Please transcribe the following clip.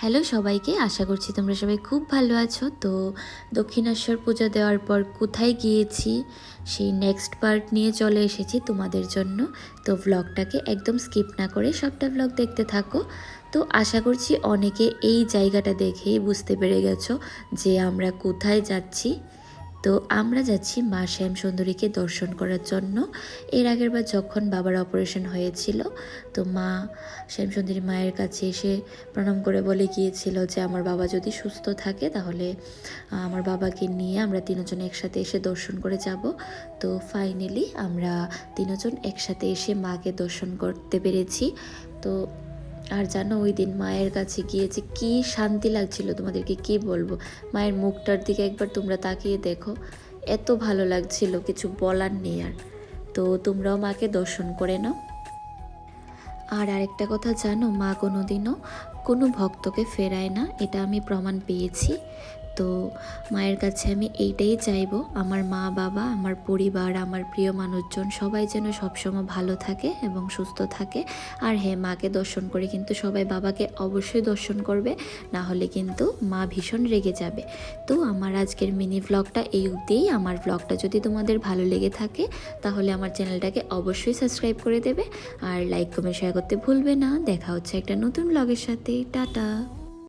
Hello সবাইকে, আশা করছি তোমরা সবাই খুব ভালো আছো। তো দক্ষিণেশ্বর পূজা দেওয়ার পর কোথায় গিয়েছি, সেই নেক্সট পার্ট নিয়ে চলে এসেছি তোমাদের জন্য। তো ব্লগটাকে একদম স্কিপ না করে সবটা ব্লগ দেখতে থাকো। তো আশা করছি অনেকে এই জায়গাটা দেখেই বুঝতে পেরে গেছো যে আমরা কোথায় যাচ্ছি। তো আমরা যাচ্ছি মা শ্যাম সুন্দরীকে দর্শন করার জন্য। এর আগের বার যখন বাবার অপারেশন হয়েছিল, তো মা শ্যাম সুন্দরী মায়ের কাছে এসে প্রণাম করে বলে গিয়েছিল যে, আমার বাবা যদি সুস্থ থাকে তাহলে আমার বাবাকে নিয়ে আমরা তিনজন একসাথে এসে দর্শন করে যাব। তো ফাইনালি আমরা তিনজন একসাথে এসে মাকে দর্শন করতে পেরেছি। তো আর জানো ওই দিন মায়ের কাছে গিয়েছে, কি শান্তি লাগছিল তোমাদেরকে কি বলব? মায়ের মুখটার দিকে একবার তোমরা তাকিয়ে দেখো, এত ভালো লাগছিল, কিছু বলার নেই আর। তো তোমরাও মাকে দর্শন করে নাও। আর আরেকটা কথা জানো, মা কোনোদিনও কোনো ভক্তকে ফেরায় না, এটা আমি প্রমাণ পেয়েছি। তো মায়ের কাছে আমি এইটাই চাইব, আমার মা, বাবা, আমার পরিবার, আমার প্রিয় মানুষজন সবাই যেন সবসময় ভালো থাকে এবং সুস্থ থাকে। আর হ্যাঁ মাকে দর্শন করে কিন্তু সবাই বাবাকে অবশ্যই দর্শন করবে, না হলে কিন্তু মা ভীষণ রেগে যাবে। তো আমার আজকের মিনি ভ্লগটা এই অবধিই। আমার ভ্লগটা যদি তোমাদের ভালো লেগে থাকে, তাহলে আমার চ্যানেলটাকে অবশ্যই সাবস্ক্রাইব করে দেবে। আর লাইক কমেন্ট শেয়ার করতে ভুলবে না। দেখা হচ্ছে একটা নতুন ব্লগের সাথে। টাটা!